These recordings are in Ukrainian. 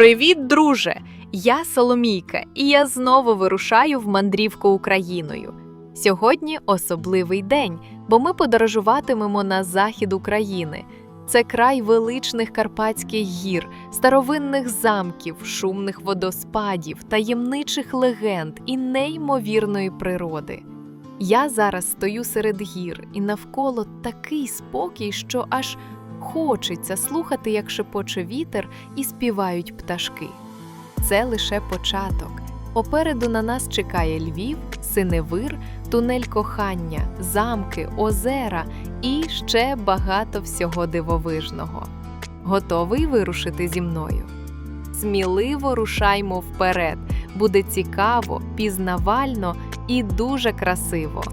Привіт, друже! Я Соломійка, і я знову вирушаю в мандрівку Україною. Сьогодні особливий день, бо ми подорожуватимемо на захід України. Це край величних карпатських гір, старовинних замків, шумних водоспадів, таємничих легенд і неймовірної природи. Я зараз стою серед гір, і навколо такий спокій, що аж хочеться слухати, як шепоче вітер і співають пташки. Це лише початок. Попереду на нас чекає Львів, Синевир, тунель кохання, замки, озера і ще багато всього дивовижного. Готовий вирушити зі мною? Сміливо рушаймо вперед. Буде цікаво, пізнавально і дуже красиво.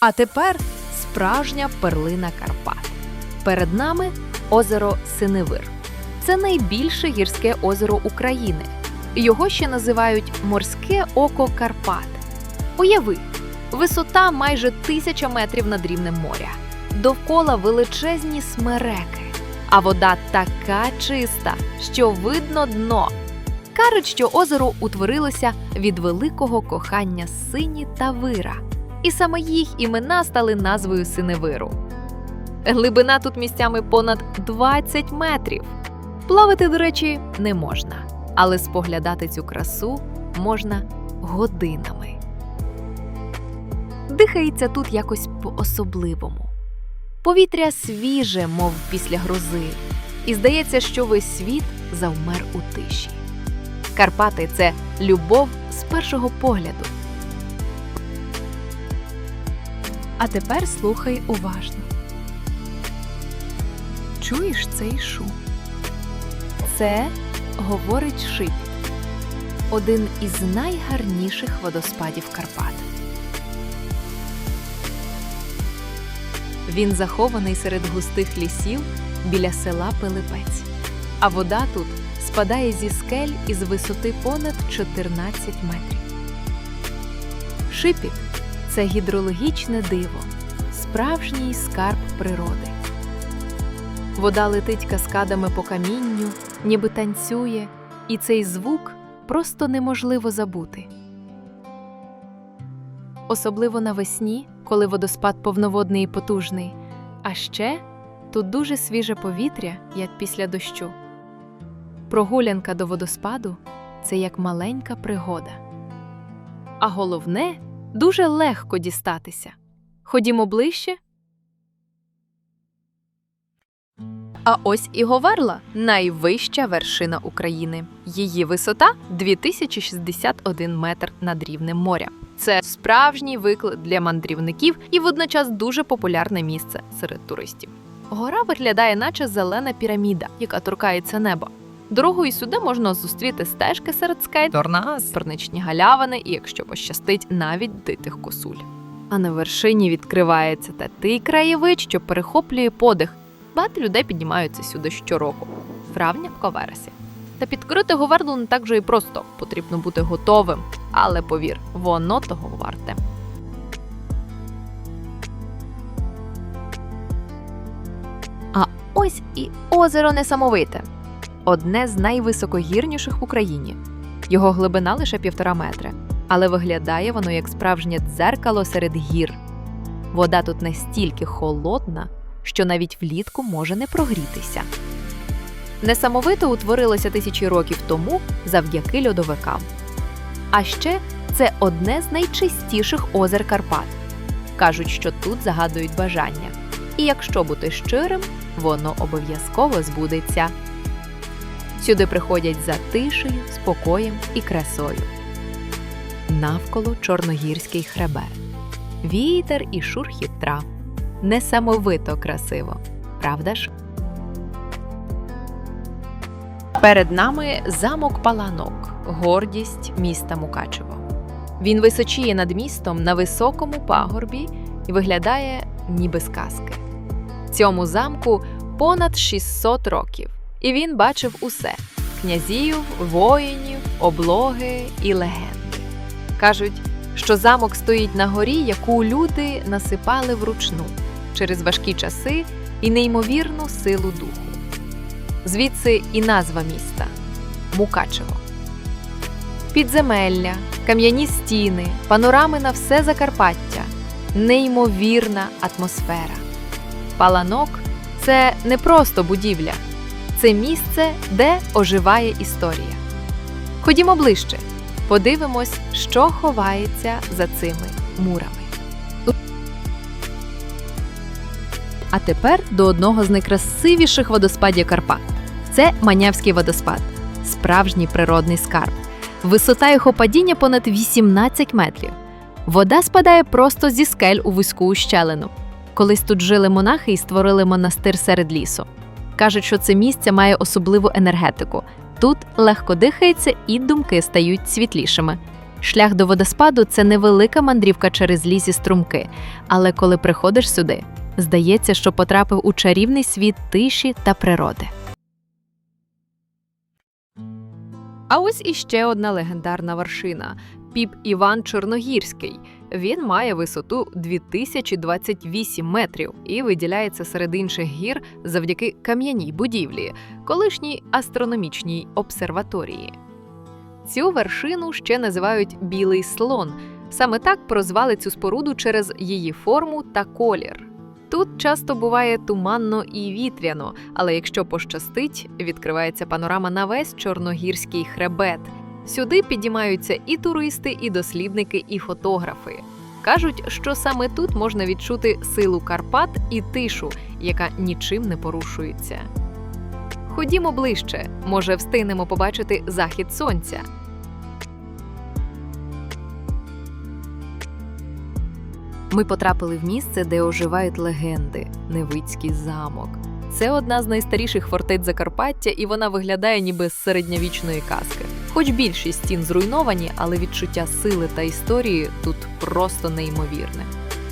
А тепер справжня перлина Карпат. Перед нами озеро Синевир. Це найбільше гірське озеро України. Його ще називають Морське око Карпат. Уяви, висота майже тисяча метрів над рівнем моря. Довкола величезні смереки, а вода така чиста, що видно дно. Кажуть, що озеро утворилося від великого кохання сині та вира, і саме їх імена стали назвою Синевиру. Глибина тут місцями понад 20 метрів. Плавати, до речі, не можна, але споглядати цю красу можна годинами. Дихається тут якось по-особливому. Повітря свіже, мов після грози, і здається, що весь світ завмер у тиші. Карпати це любов з першого погляду. А тепер слухай уважно. Чуєш цей шум? Це говорить шипіт, один із найгарніших водоспадів Карпат. Він захований серед густих лісів біля села Пилипець, а вода тут спадає зі скель із висоти понад 14 метрів. Шипіт це гідрологічне диво, справжній скарб природи. Вода летить каскадами по камінню, ніби танцює, і цей звук просто неможливо забути. Особливо навесні, коли водоспад повноводний і потужний. А ще тут дуже свіже повітря, як після дощу. Прогулянка до водоспаду це як маленька пригода. А головне дуже легко дістатися. Ходімо ближче. А ось і Говерла найвища вершина України. Її висота 2061 метр над рівнем моря. Це справжній виклик для мандрівників і водночас дуже популярне місце серед туристів. Гора виглядає, наче зелена піраміда, яка торкається неба. Дорогою сюди можна зустріти стежки серед скель, Торназ. перничні галявини і, якщо пощастить, навіть дитих косуль. А на вершині відкривається такий краєвид, що перехоплює подих. Багато людей піднімаються сюди щороку. Травня по вересі. Та підкорити говерлу не так же і просто. Потрібно бути готовим. Але повір, воно того варте. А ось і озеро Несамовите. Одне з найвисокогірніших в Україні. Його глибина лише півтора метри, але виглядає воно як справжнє дзеркало серед гір. Вода тут настільки холодна, що навіть влітку може не прогрітися. Несамовито утворилося тисячі років тому завдяки льодовикам. А ще це одне з найчистіших озер Карпат. Кажуть, що тут загадують бажання. І якщо бути щирим, воно обов'язково збудеться. Сюди приходять за тишею, спокоєм і красою. Навколо чорногірський хребет. Вітер і шурхіт трав. Несамовито красиво, правда ж? Перед нами замок Паланок, гордість міста Мукачево. Він височіє над містом на високому пагорбі і виглядає ніби з казки. Цьому замку понад 600 років, і він бачив усе: князів, воїнів, облоги і легенди. Кажуть, що замок стоїть на горі, яку люди насипали вручну через важкі часи і неймовірну силу духу. Звідси і назва міста Мукачево. Підземелля, кам'яні стіни, панорами на все Закарпаття, неймовірна атмосфера. Паланок це не просто будівля, це місце, де оживає історія. Ходімо ближче, подивимось, що ховається за цими мурами. А тепер до одного з найкрасивіших водоспадів Карпат. Це Манявський водоспад, справжній природний скарб. Висота його падіння понад 18 метрів. Вода спадає просто зі скель у вузьку ущелину. Колись тут жили монахи і створили монастир серед лісу. Кажуть, що це місце має особливу енергетику. Тут легко дихається і думки стають світлішими. Шлях до водоспаду це невелика мандрівка через ліс і струмки, але коли приходиш сюди, здається, що потрапив у чарівний світ тиші та природи. А ось іще одна легендарна вершина піп Іван Чорногірський. Він має висоту 2028 метрів і виділяється серед інших гір завдяки кам'яній будівлі, колишній астрономічній обсерваторії. Цю вершину ще називають Білий слон. Саме так прозвали цю споруду через її форму та колір. Тут часто буває туманно і вітряно, але якщо пощастить, відкривається панорама на весь чорногірський хребет. Сюди підіймаються і туристи, і дослідники, і фотографи. Кажуть, що саме тут можна відчути силу Карпат і тишу, яка нічим не порушується. Ходімо ближче, може, встигнемо побачити захід сонця. Ми потрапили в місце, де оживають легенди Невицький замок. Це одна з найстаріших фортець Закарпаття, і вона виглядає ніби з середньовічної казки. Хоч більшість стін зруйновані, але відчуття сили та історії тут просто неймовірне.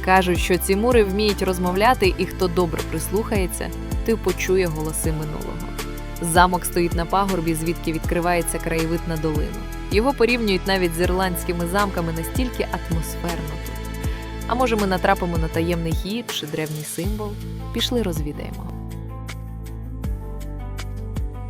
Кажуть, що ці мури вміють розмовляти, і хто добре прислухається, той почує голоси минулого. Замок стоїть на пагорбі, звідки відкривається краєвид на долину. Його порівнюють навіть з ірландськими замками настільки атмосферно тут. А може, ми натрапимо на таємний хід чи древній символ? Пішли розвідаємо.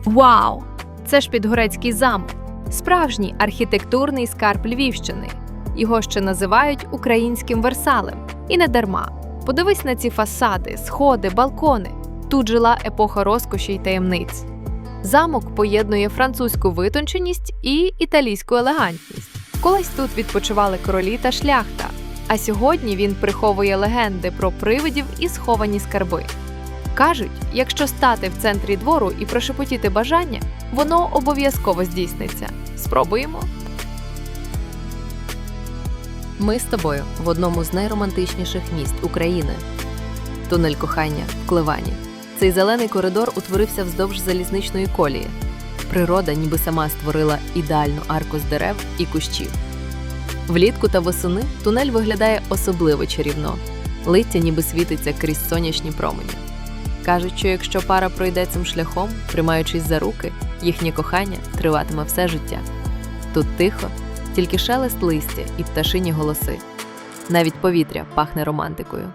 Вау! Це ж Підгорецький замок, справжній архітектурний скарб Львівщини. Його ще називають українським Версалем. І не дарма. Подивись на ці фасади, сходи, балкони. Тут жила епоха розкоші й таємниць. Замок поєднує французьку витонченість і італійську елегантність. Колись тут відпочивали королі та шляхта, а сьогодні він приховує легенди про привидів і сховані скарби. Кажуть, якщо стати в центрі двору і прошепотіти бажання, воно обов'язково здійсниться. Спробуємо. Ми з тобою в одному з найромантичніших міст України. Тунель кохання в Кливані. Цей зелений коридор утворився вздовж залізничної колії. Природа ніби сама створила ідеальну арку з дерев і кущів. Влітку та восени тунель виглядає особливо чарівно. Лиття ніби світиться крізь сонячні промені. Кажуть, що якщо пара пройде цим шляхом, тримаючись за руки, їхнє кохання триватиме все життя. Тут тихо, тільки шелест листя і пташині голоси. Навіть повітря пахне романтикою.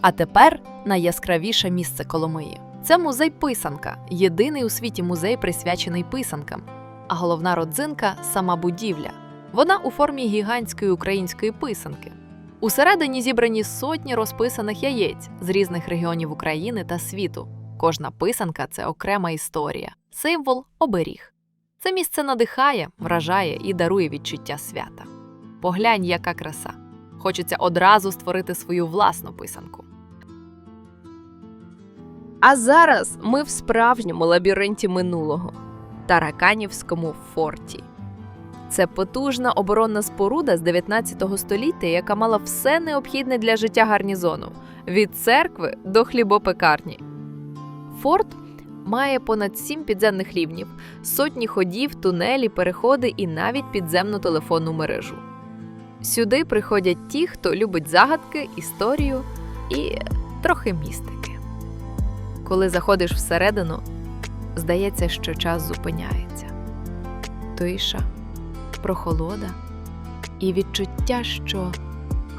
А тепер найяскравіше місце Коломиї. Це музей писанка, єдиний у світі музей, присвячений писанкам. А головна родзинка сама будівля. Вона у формі гігантської української писанки. Усередині зібрані сотні розписаних яєць з різних регіонів України та світу. Кожна писанка це окрема історія, символ, оберіг. Це місце надихає, вражає і дарує відчуття свята. Поглянь, яка краса. Хочеться одразу створити свою власну писанку. А зараз ми в справжньому лабіринті минулого Тараканівському форті. Це потужна оборонна споруда з 19 століття, яка мала все необхідне для життя гарнізону від церкви до хлібопекарні. Форт має понад сім підземних рівнів, сотні ходів, тунелі, переходи і навіть підземну телефонну мережу. Сюди приходять ті, хто любить загадки, історію і трохи містики. Коли заходиш всередину, здається, що час зупиняється. Тиша, прохолода і відчуття, що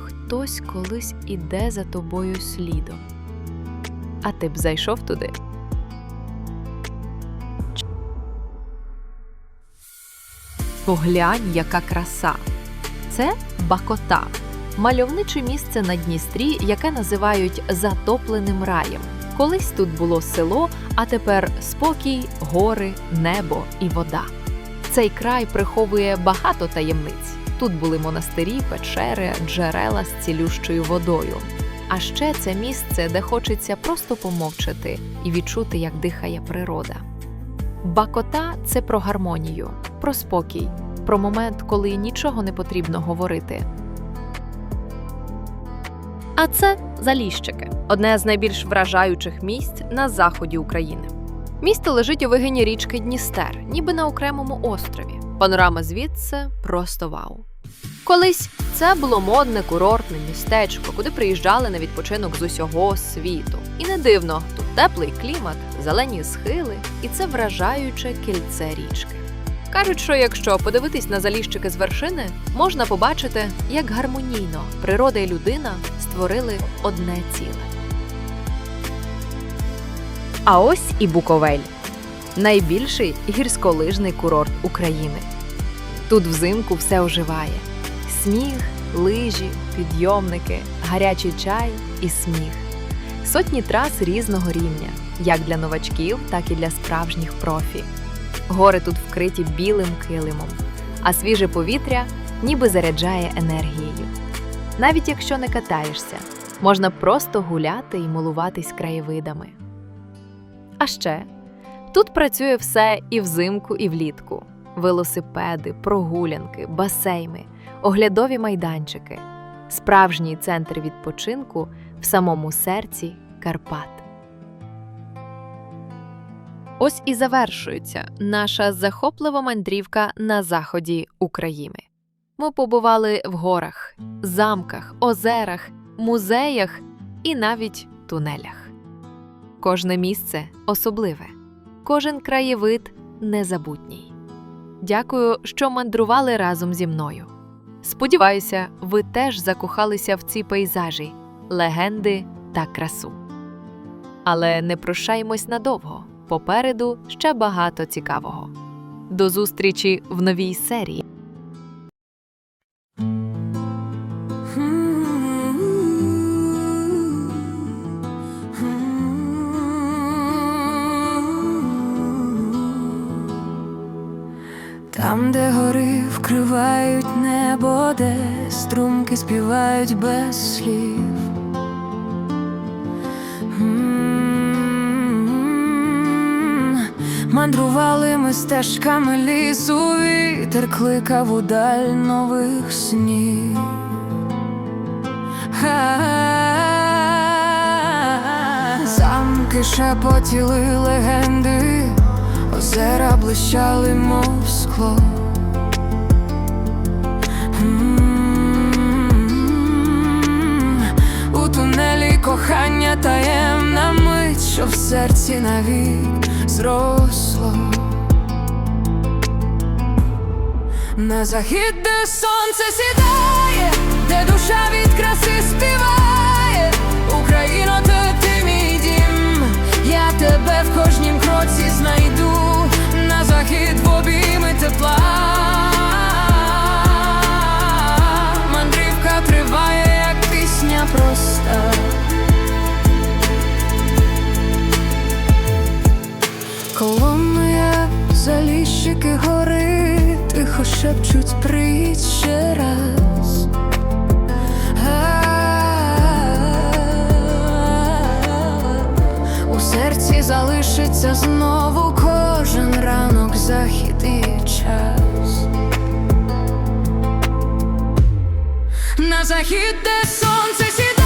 хтось колись іде за тобою слідом. А ти б зайшов туди? Поглянь, яка краса! Це Бакота, мальовниче місце на Дністрі, яке називають затопленим раєм. Колись тут було село, а тепер спокій, гори, небо і вода. Цей край приховує багато таємниць. Тут були монастирі, печери, джерела з цілющою водою. А ще це місце, де хочеться просто помовчати і відчути, як дихає природа. Бакота це про гармонію, про спокій, про момент, коли нічого не потрібно говорити. А це Заліщики, одне з найбільш вражаючих місць на заході України. Місто лежить у вигині річки Дністер, ніби на окремому острові. Панорама звідси просто вау. Колись це було модне курортне містечко, куди приїжджали на відпочинок з усього світу. І не дивно, тут теплий клімат, зелені схили і це вражаюче кільце річки. Кажуть, що якщо подивитись на заліщики з вершини, можна побачити, як гармонійно природа і людина створили одне ціле. А ось і Буковель найбільший гірськолижний курорт України. Тут взимку все оживає: сміх, лижі, підйомники, гарячий чай і сміх. Сотні трас різного рівня, як для новачків, так і для справжніх профі. Гори тут вкриті білим килимом, а свіже повітря ніби заряджає енергією. Навіть якщо не катаєшся, можна просто гуляти і милуватись краєвидами. А ще тут працює все і взимку, і влітку: велосипеди, прогулянки, басейни, оглядові майданчики, справжній центр відпочинку в самому серці Карпат. Ось і завершується наша захоплива мандрівка на заході України. Ми побували в горах, замках, озерах, музеях і навіть тунелях. Кожне місце особливе, кожен краєвид незабутній. Дякую, що мандрували разом зі мною. Сподіваюся, ви теж закохалися в ці пейзажі, легенди та красу. Але не прощаємось надовго. Попереду ще багато цікавого. До зустрічі в новій серії. Там, де гори вкривають небо, де струмки співають без слів. Мандрували ми стежками лісу, вітер кликав удаль нових снів. Замки шепотіли легенди, озера блищали, мов скло. У тунелі кохання таємна мить, що в серці навік зросло. На захід, де сонце сідає, де душа від краси співає, Україно, ти заліщики гори, тихо шепчуть приїдь ще раз. У серці залишиться знову кожен ранок, захід і час. На захід, де сонце сідає,